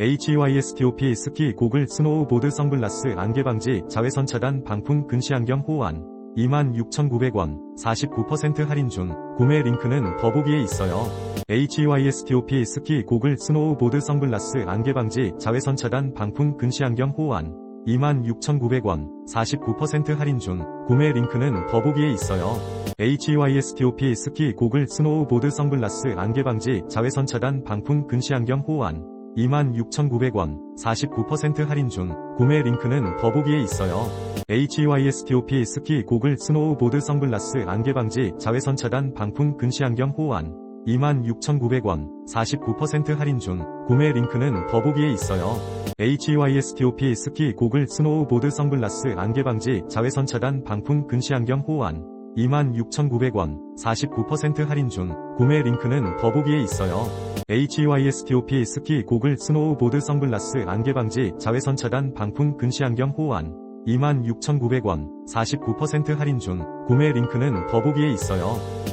HYSTOP 스키 고글 스노우보드 선글라스 안개 방지 자외선 차단 방풍 근시 안경 호환. 26,900원 49% 할인 중. 구매 링크는 더보기에 있어요. HYSTOP 스키 고글 스노우보드 선글라스 안개 방지 자외선 차단 방풍 근시 안경 호환. 26,900원 49% 할인 중. 구매 링크는 더보기에 있어요. HYSTOP 스키 고글 스노우보드 선글라스 안개 방지 자외선 차단 방풍 근시 안경 호환 26,900원 49% 할인 중 구매 링크는 더보기에 있어요. HYSTOP 스키 고글 스노우보드 선글라스 안개 방지 자외선 차단 방풍 근시 안경 호환 26,900원 49% 할인 중 구매 링크는 더보기에 있어요. HYSTOP 스키 고글 스노우보드 선글라스 안개 방지 자외선 차단 방풍 근시 안경 호환 26,900원 49% 할인 중 구매 링크는 더보기에 있어요. HYSTOP 스키 고글 스노우보드 선글라스 안개 방지 자외선 차단 방풍 근시 안경 호환 26,900원 49% 할인 중 구매 링크는 더보기에 있어요.